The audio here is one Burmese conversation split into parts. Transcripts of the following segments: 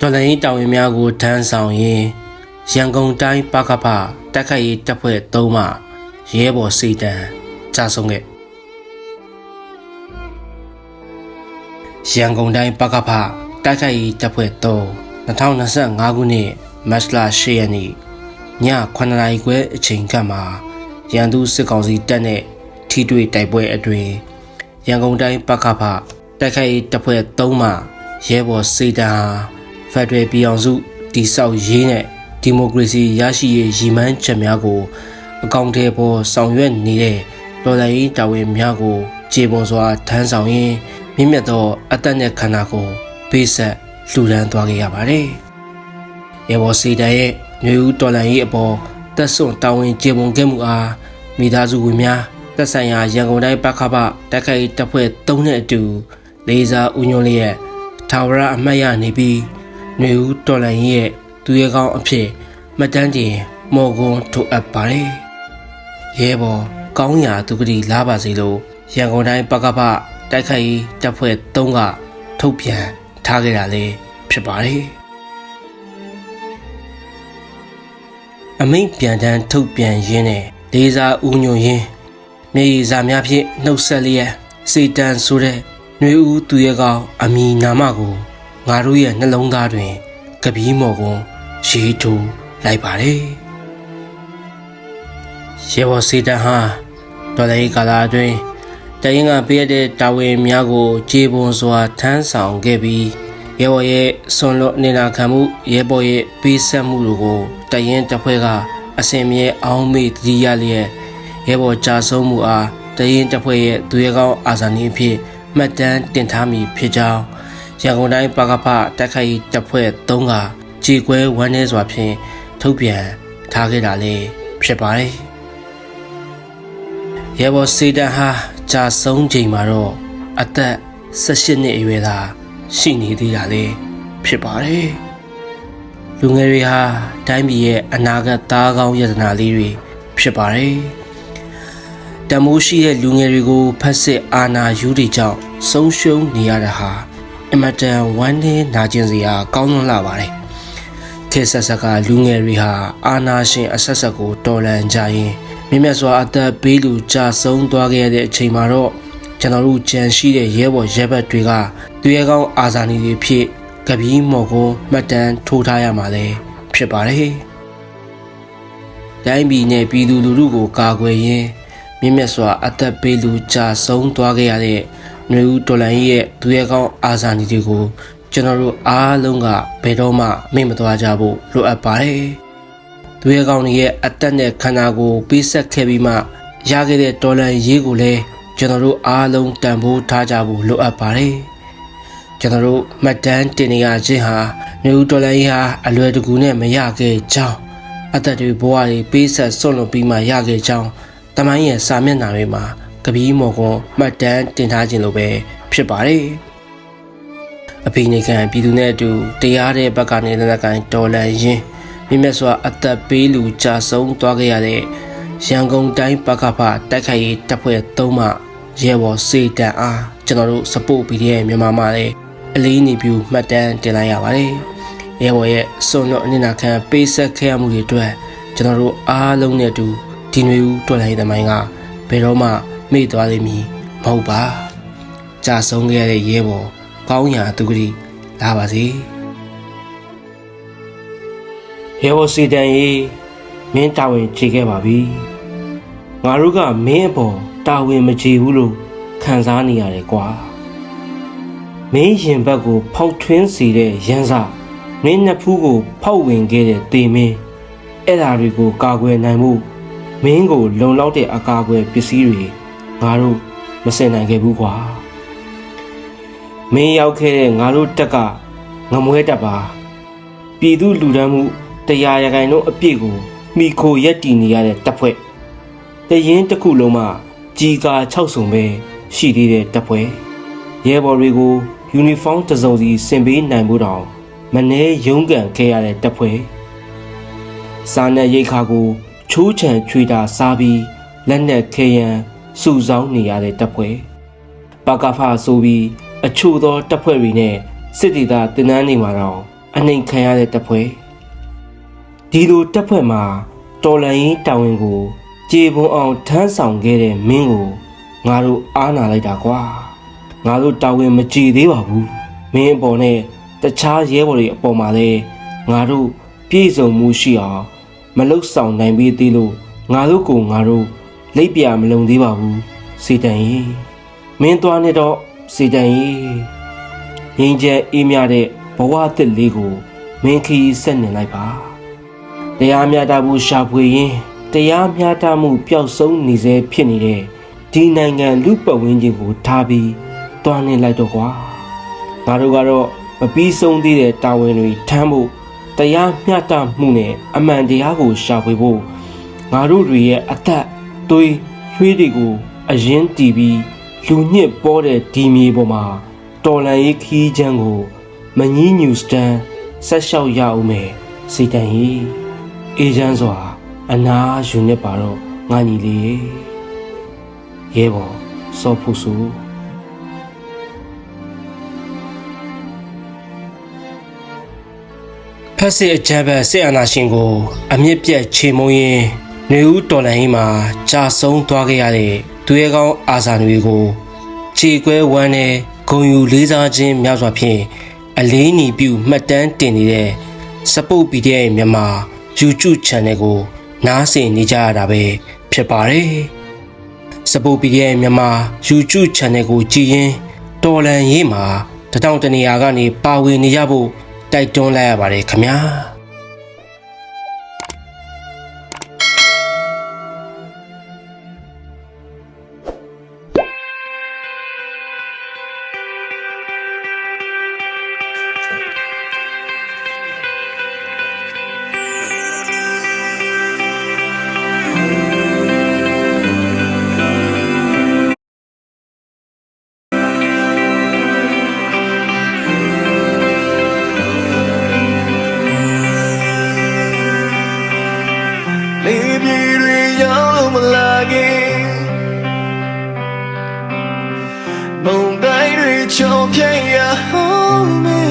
တော်လိုင်းတောင်ရင်များကိုထမ်းဆောင်ရင်းရန်ကုန်တိုင်းပကဖတက်ခိုက်ရေးတပ်ဖွဲ့၃မှရဲဘော်စီတန်ကြာဆုံးခဲ့ရန်ကုန်တိုင်းပကဖတက်ခိုက်ရေးတပ်ဖွဲ့၃2025ခုနှစ်မတ်လ10ရက်နေ့ည9နာရီခွဲအချိန်ကမှာရန်သူစစ်ကောင်စီတပ်နဲ့ထိတွေ့တိုက်ပွဲအတွင်ရန်ကုန်တိုင်းပကဖတက်ခိုက်ရေးတပ်ဖွဲ့၃မှရဲဘော်စီတန်ဟာ ဖက်ဒရယ်ပြည်အောင်စုတိဆောက်ရေးနဲ့ဒီမိုကရေစီရရှိရေးရည်မှန်းချက်များကိုအကောင့်ထဲပေါ်ဆောင်ရွက်နေတဲ့တော်လှန်ရေးတာဝန်များကိုခြေပုံစွာထမ်းဆောင်ရင်းမြင့်မြတ်သောအသက်နဲ့ခန္ဓာကိုယ်ပေးဆက်လှူဒန်းသွားခဲ့ရပါတယ်။ရေဘော်စီတန်ရဲ့မျိုးဦးတော်လှန်ရေးအပေါ်တက်ဆွန့်တာဝန်ခြေပုံခဲ့မှုအားမိသားစုဝင်များသက်ဆိုင်ရာရန်ကုန်တိုင်းပခပတက်ခိုက်တပ်ဖွဲ့၃နဲ့အတူလေးစားဦးညွန့်လျက်ထာဝရအမှတ်ရနေပြီး မျိုးဦးတော်လှန်ရေးရဲ့သူရဲကောင်းအဖြစ်မှတ်တမ်းတင်မော်ကွန်းထုတ်အပ်ပါတယ်။ရဲဘော်ကောင်းရာသူကတိလာပါစေလို့ရန်ကုန်တိုင်းပကပတိုက်ခိုက်ရေးတပ်ဖွဲ့၃ကထုတ်ပြန်ထားခဲ့တာလည်းဖြစ်ပါတယ်။အမိန့်ပြန်တန်းထုတ်ပြန်ရင်းနဲ့ဒေဇာဦးညွန့်ရင်းမြေရီစာများဖြင့်နှုတ်ဆက်လျက်စေတန်ဆိုတဲ့ຫນွေဦးသူရဲကောင်းအမီနာမကို ငါတို့ရဲ့နှလုံးသားတွင်ကပီးမော်ကွန်ရေးထိုးလိုက်ပါတယ်။ရေဘော်စီတန်ဟာတော်လေးကာလာအတွင်းတရင်ကပေးရတဲ့တာဝန်များကိုခြေပွန်စွာထမ်းဆောင်ခဲ့ပြီးရဲဘော်ရဲ့ဆွန်လွတ်နေနာခံမှုရဲဘော်ရဲ့ပေးဆက်မှုတို့ကိုတရင်တစ်ဖွဲ့ကအစင်မြဲအောင်မေ့တည်ရလျက်ရဲဘော်ကြာဆုံးမှုအားတရင်တစ်ဖွဲ့ရဲ့သူရဲကောင်းအာဇာနည်အဖြစ်မှတ်တမ်းတင်ထားမည်ဖြစ်ကြောင်း ရန်ကုန်တိုင်းပကဖတက်ခိုက်တပ်ဖွဲ့၃ကကြေကွဲဝမ်းနည်းစွာဖြင့်ထုတ်ပြန်ထားခဲ့တာလည်းဖြစ်ပါတယ်။ရဲဘော်စေတန်ဟာကြာဆုံးချိန်မှာတော့အသက်18နှစ်အရွယ်သာရှိနေသေးတာလည်းဖြစ်ပါတယ်။လူငယ်တွေဟာတိုင်းပြည်ရဲ့အနာဂတ်သားကောင်းယတနာလေးတွေဖြစ်ပါတယ်။တမိုးရှိတဲ့လူငယ်တွေကိုဖက်စစ်အာဏာယူတွေကြောင့်ဆုံးရှုံးနေရတာဟာ အမတန်ဝမ်းနည်းနာကျင်စရာကောင်းလွန်းလာပါတယ်။ခေတ်ဆက်ဆက်ကလူငယ်တွေဟာအာနာရှင်အဆက်ဆက်ကိုတော်လှန်ကြရင်မြင့်မြတ်စွာအသက်ပေးလူကြဆုံးသွားခဲ့ရတဲ့အချိန်မှာတော့ကျွန်တော်တို့ကြံရှိတဲ့ရဲဘော်ရဲဘက်တွေကသူရဲကောင်းအာဇာနည်တွေဖြစ်ကပီးမော်ကိုမှတ်တမ်းထိုးထားရမှာလည်းဖြစ်ပါတယ်။တိုင်းပြည်နဲ့ပြည်သူလူထုကိုကာကွယ်ရင်းမြင့်မြတ်စွာအသက်ပေးလူကြဆုံးသွားခဲ့ရတဲ့ နှွေဦးတော်လန်ကြီးရဲ့သူရဲကောင်းအာဇာနည်တွေကိုကျွန်တော်တို့အားလုံးကဘယ်တော့မှမေ့မသွားကြဖို့လိုအပ်ပါတယ်။သူရဲကောင်းတွေရဲ့အသက်နဲ့ခန္ဓာကိုယ်ပေးဆက်ခဲ့ပြီးမှရခဲ့တဲ့တော်လန်ရေးကိုလည်းကျွန်တော်တို့အားလုံးတန်ဖိုးထားကြဖို့လိုအပ်ပါတယ်။ကျွန်တော်တို့မှတ်တမ်းတင်နေရခြင်းဟာနှွေဦးတော်လန်ကြီးဟာအလွယ်တကူနဲ့မရခဲ့ကြောင်းအသက်တွေဘဝတွေပေးဆက်ဆွန့်လွတ်ပြီးမှရခဲ့ကြောင်းတမိုင်းရဲ့စာမျက်နှာတွေမှာ ကပီးမော်ကွန်မှတ်တမ်းတင်ထားခြင်းလိုပဲဖြစ်ပါတယ်။အဖိနေခံပြည်သူနဲ့အတူတရားတဲ့ဘက်ကနေလက်နက်ကိုင်တော်လန်ရင်းမြင့်မြတ်စွာအသက်ပေးလူကြာဆုံးသွားခဲ့ရတဲ့ရန်ကုန်တိုင်းပကဖတိုက်ခိုက်ရေးတပ်ဖွဲ့၃မှရဲဘော်စေတန်အားကျွန်တော်တို့စပို့ပြီးတဲ့မြန်မာမှာလည်းအလေးနေပြူမှတ်တမ်းတင်လိုက်ရပါတယ်။ရဲဘော်ရဲ့စွန့်လွတ်အနစ်နာခံပေးဆက်ခဲ့ရမှုတွေအတွက်ကျွန်တော်တို့အားလုံးနဲ့အတူဒီနွေဦးတော်လှန်ရေးသမိုင်းကဘယ်တော့မှ မေ့သွားလိမ့်မည်မဟုတ်ပါကြာဆုံးခဲ့ရတဲ့ရဲဘော်ကောင်းရာသူကတိလာပါစေရဲဘော်စီတန်ရေးမင်းတာဝန်ခြေခဲ့ပါပြီငါတို့ကမင်းအပေါ်တာဝန်မခြေဘူးလို့ခံစားနေရတယ်ကွာမင်းရင်ဘက်ကို ဖောက်ထွင်းစေတဲ့ရန်စာမင်းနှစ်ဖူးကိုဖောက်ဝင်ခဲ့တဲ့တေမင်းအဲ့ဓာတွေကိုကာကွယ်နိုင်မှုမင်းကိုလုံလောက်တဲ့အကာအကွယ်ပစ္စည်းတွေ ငါတို့မစင်နိုင်ခဲ့ဘူးကွာမင်းရောက်ခဲ့တဲ့ငါတို့တက်ကငမွဲတက်ပါပြည်သူလူဒန်းမှုတရားရဂိုင်တို့အပြည့်ကိုမိခိုရက်တီနေရတဲ့တပ်ဖွဲ့တရင်တစ်ခုလုံးမှာကြီးကာ6ဆုံပဲရှိသေးတဲ့တပ်ဖွဲ့ရဲဘော်တွေကိုယူနီဖောင်းတစ်စုံစီဆင်ပေးနိုင်ဖို့တောင်မနှဲရုံးကန်ခဲ့ရတဲ့တပ်ဖွဲ့စားနပ်ရိတ်ခါကိုချိုးချံချွေတာစားပြီးလက်နက်ခဲယံ စုဆောင်းနေရတဲ့တပ်ဖွဲ့ပကဖဆိုပြီးအချို့သောတပ်ဖွဲ့တွေနဲ့စစ်တီသားတင်နန်းနေမှာတော့အနှိမ်ခံရတဲ့တပ်ဖွဲ့ဒီလိုတပ်ဖွဲ့မှာတော်လန်ရေးတာဝန်ကိုကြေပွန်အောင်ထမ်းဆောင်ခဲ့တဲ့မင်းကိုငါတို့အားနာလိုက်တာကွာငါတို့တာဝန်မကြည်သေးပါဘူးမင်းအပေါ်နဲ့တခြားရဲဘော်တွေအပေါ်မှာလည်းငါတို့ပြည့်စုံမှုရှိအောင်မလုဆောင်နိုင်ပေသေးလို့ငါတို့ကိုငါတို့ လိပ်ပြမလုံသေးပါဘူးစေတန်ကြီးမင်းသွားနေတော့စေတန်ကြီးငင်းချဲအေးမြတဲ့ဘဝအသစ်လေးကိုမင်းခီးဆက်နေလိုက်ပါတရားမျှတမှုရှာဖွေရင်းတရားမျှတမှုပျောက်ဆုံးနေစေဖြစ်နေတဲ့ဒီနိုင်ငံလူပတ်ဝန်းကျင်ကိုထားပြီးသွားနေလိုက်တော့ကွာငါတို့ကတော့မပြီးဆုံးသေးတဲ့တာဝန်တွေထမ်းဖို့တရားမျှတမှုနဲ့အမှန်တရားကိုရှာဖွေဖို့ငါတို့တွေရဲ့အသက် သွေးရွှေတွေကိုအရင်တီးပြီးလူညစ်ပေါ်တဲ့ဒီမြေပေါ်မှာတော်လန်ရေးခီးချမ်းကိုမငီးညူစတန်ဆက်လျှောက်ရအောင်မယ်စိတ်တန်ကြီးအေဂျန်းစွာ အနာယူနေပါတော့ငါညီလေးရဲဘော်စောဖို့စုဖက်စစ်အကြမ်းဖက်စစ်အာဏာရှင်ကို အမြင့်ပြတ်ချေမုံရင် နေဦးတော်လှန်ရေးမှာကြာဆုံးသွားခဲ့ရတဲ့သူရဲကောင်းအာဇာနွေကိုခြေကွဲဝမ်းနဲ့ဂုံယူလေးစားခြင်းများစွာဖြင့်အလေးနီပြုမှတ်တမ်းတင်နေတဲ့စပုတ် PDF မြန်မာ YouTube Channel ကို နားဆင်နေကြရတာပဲဖြစ်ပါတယ်စပုတ် PDF မြန်မာ YouTube Channel ကိုကြည်ရင်တော်လန်ရေးမှာတထောင်တနေရာကနေပါဝင်နေကြဖို့တိုက်တွန်းလိုက်ရပါတယ်ခင်ဗျာ မုန်တိုင်းတွေချုံပြည့်ရဟောင်းမေ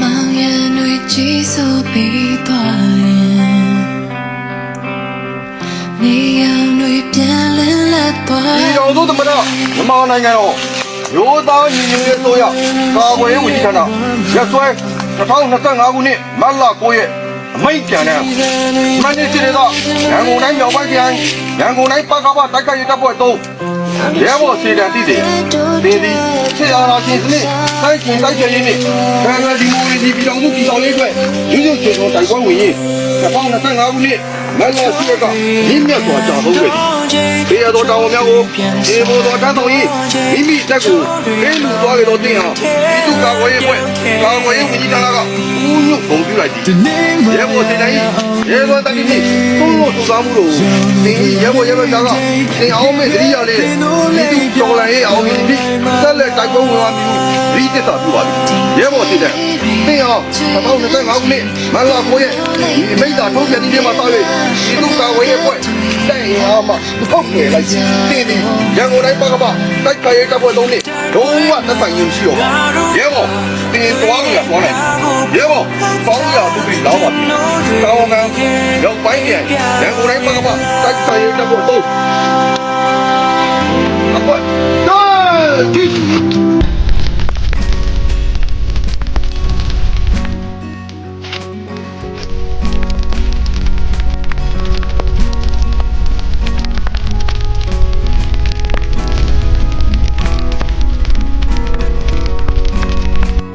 မောင်ရံတွေကြီးစိုးပြီးသွားရင်နေရောင်တွေပြန်လည်လက်သွားဒီတော်စုသမ္မတမြန်မာနိုင်ငံတော်ရိုးသားညီညွတ်ရေးအစိုးရကာကွယ်ရေးဝန်ကြီးဌာနရက်စွဲ2025ခုနှစ်မတ်လ9ရက်အမိန့်ပြန်တဲ့မန္တလေးဒေသရန်ကုန်တိုင်းမြောက်ပိုင်းပြန်ရန်ကုန်တိုင်းပကပတိုက်ခိုက်ရေးတပ်ဖွဲ့3 ရဲဘော်စီတန်တည်တည်ဒီဒီဆေးအာနာရှင်စနစ်တိုက်ကျင်တိုက်ကျင်ရေးနဲ့ဖန်ရဒီမိုရီဒီပြည်တော်မှုပြည်တော်လေးအတွက်ရွရွချွန်ချွန်တိုက်ပွဲဝင်ရေး2025ခုနှစ် မတ်လ10ရက်ကရင်းမြတ်စွာကြာဆုံးခဲ့သည်ဘေးရသောတောင်များကိုခြေပေါ်သောတန်းဆောင်၏မိမိတက်ကိုပေးလူသွားကြသောတင်ဟာဤသူကာကွယ်ရေးပွဲကာကွယ်ရေးဝန်ကြီးဌာနကဦးညွတ်ပုံပြုလိုက်သည်ရဲဘော်စင်တိုင်းရဲဘော်တတိတိသုံးလို့စုဆောင်မှုတို့တင်ဤရဲဘော်ရဲဘော်သားကတင်အောင်မဲ့သတိရလေးဤသူတော်လန်ရေးအောင်ပြီးဆက်လက်တိုက်ပွဲဝင်ပါမည်ဒီတစ္ဆာပြုပါသည်ရဲဘော်စင်တိုင်းတင်အောင်2025ခုနှစ်မလာကိုရဲ့ဒီမိသားထုတ်ပြန်ဒီမှာသား၍ဤသူကာကွယ်ရေးပွဲတိုင်အားမှာဟုတ်ကဲ့လိုက်တင်ဒီရန်ကုန်တိုင်းပကပတိုက်ခိုက်ရေးတပ်ဖွဲ့သုံးနှစ်လုံးဝသက်ဆိုင်ရရှိရောပါရဲဘော်တင်သွားလို့ရသွားနိုင်ရဲဘော်ပေါင်းရသူပြီးလောင်းပါပြီတောင်းငံရောက်ပိုင်းပြန်ရန်ကုန်တိုင်းပကပတိုက်ခိုက်ရေးတပ်ဖွဲ့သုံးအပွတ်တော်